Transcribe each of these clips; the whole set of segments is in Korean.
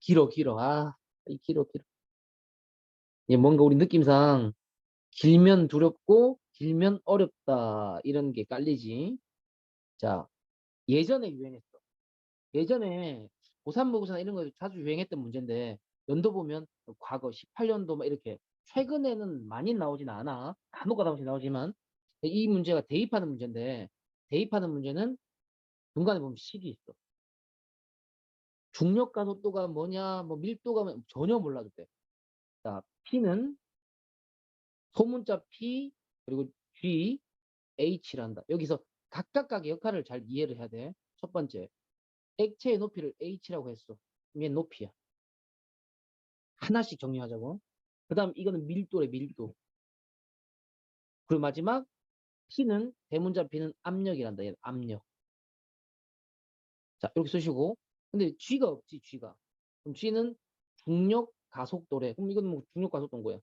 길어 길어. 아이 길어 길어. 예, 뭔가 우리 느낌상 길면 두렵고 길면 어렵다. 이런 게 깔리지. 자 예전에 유행했어. 예전에 고3모고사나 이런 거 자주 유행했던 문제인데 연도 보면 과거 18년도 막 이렇게 최근에는 많이 나오진 않아. 간혹 가다씩 나오지만. 이 문제가 대입하는 문제인데 대입하는 문제는 중간에 보면 식이 있어 중력 가속도가 뭐냐 뭐 밀도가 뭐- 전혀 몰라도 돼. 자 P는 소문자 P 그리고 G H란다. 여기서 각각각의 역할을 잘 이해를 해야 돼. 첫 번째 액체의 높이를 H라고 했어. 이게 높이야. 하나씩 정리하자고. 그 다음 이거는 밀도래 밀도. 그리고 마지막 P는 대문자 P는 압력이란다. 얘는 압력. 자 이렇게 쓰시고 근데 G가 없지 G가. 그럼 G는 중력 가속도래. 그럼 이건 뭐 중력 가속도인 거야.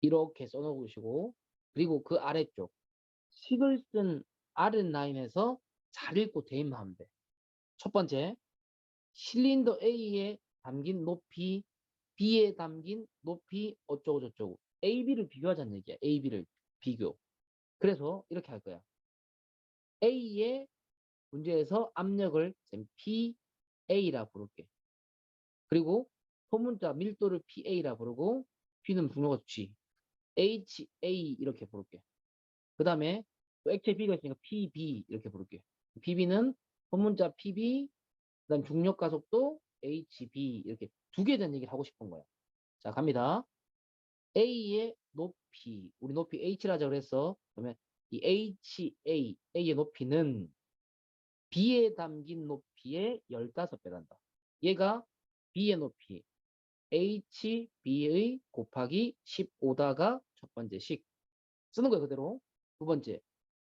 이렇게 써놓으시고 그리고 그 아래쪽 식을 쓴 아랫라인에서 잘 읽고 대입하면 돼. 첫 번째 실린더 A에 담긴 높이 B에 담긴 높이 어쩌고 저쩌고 A, B를 비교하자는 얘기야. A, B를 비교. 그래서 이렇게 할 거야. A의 문제에서 압력을 쌤 PA라 부를게. 그리고 소문자 밀도를 PA라 부르고 P는 분모가 G. HA 이렇게 부를게. 그 다음에 또 액체 B가 있으니까 PB 이렇게 부를게. PB는 소문자 PB, 그 다음 중력 가속도 HB 이렇게 두 개에 대한 얘기를 하고 싶은 거야. 자, 갑니다. A의 높이, 우리 높이 H라 자 그랬어. 그러면 이 HA, A의 높이는 B에 담긴 높이의 15배란다. 얘가 B의 높이, HB의 곱하기 15다가 첫 번째 식. 쓰는 거예요, 그대로. 두 번째,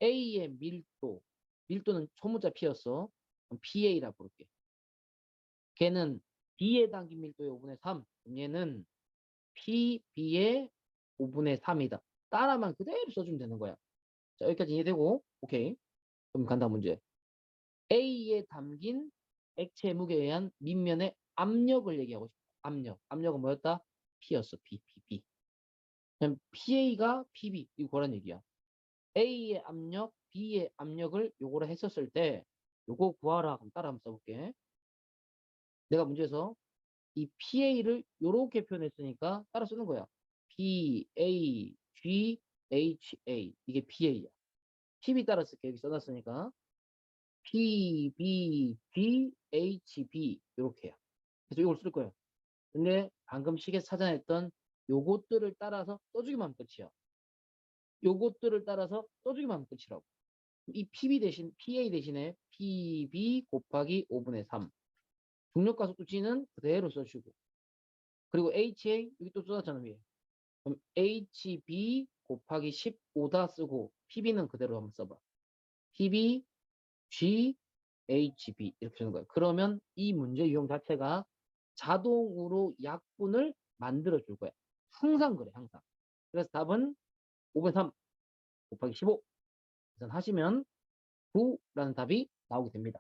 A의 밀도. 밀도는 소문자 P였어. 그럼 PA라 부를게. 걔는 B에 담긴 밀도의 5분의 3. 그럼 얘는 PB의 5분의 3이다. 따라만 그대로 써주면 되는 거야. 자, 여기까지 이해되고, 오케이. 그럼 간다, 문제. A에 담긴 액체 무게에 의한 밑면의 압력을 얘기하고 싶어. 압력. 압력은 뭐였다? P였어. P, P, P. 그럼 PA가 PB. 이거 그런 얘기야. A의 압력, B의 압력을 요거를 했었을 때 요거 구하라. 그럼 따라 한번 써볼게. 내가 문제에서 이 PA를 요렇게 표현했으니까 따라 쓰는 거야. P, A, G, H, A. 이게 PA야. PB 따라 쓸게. 여기 써놨으니까. P, B, G, H, B. 요렇게야. 그래서 이걸 쓸 거예요. 근데 방금 시계 찾아냈던 요것들을 따라서 써주기만 하면 끝이야. 요것들을 따라서 써주기만 하면 끝이라고. 이 PB 대신, PA 대신에 PB 곱하기 5분의 3. 중력가속도 G는 그대로 써주고. 그리고 HA, 여기 또 써놨잖아, 위에. 그럼 HB 곱하기 15다 쓰고, PB는 그대로 한번 써봐. PB, G, HB. 이렇게 쓰는 거야. 그러면 이 문제 유형 자체가 자동으로 약분을 만들어 줄 거야. 항상 그래, 항상. 그래서 답은 5분의 3 곱하기 15. 계산하시면 9라는 답이 나오게 됩니다.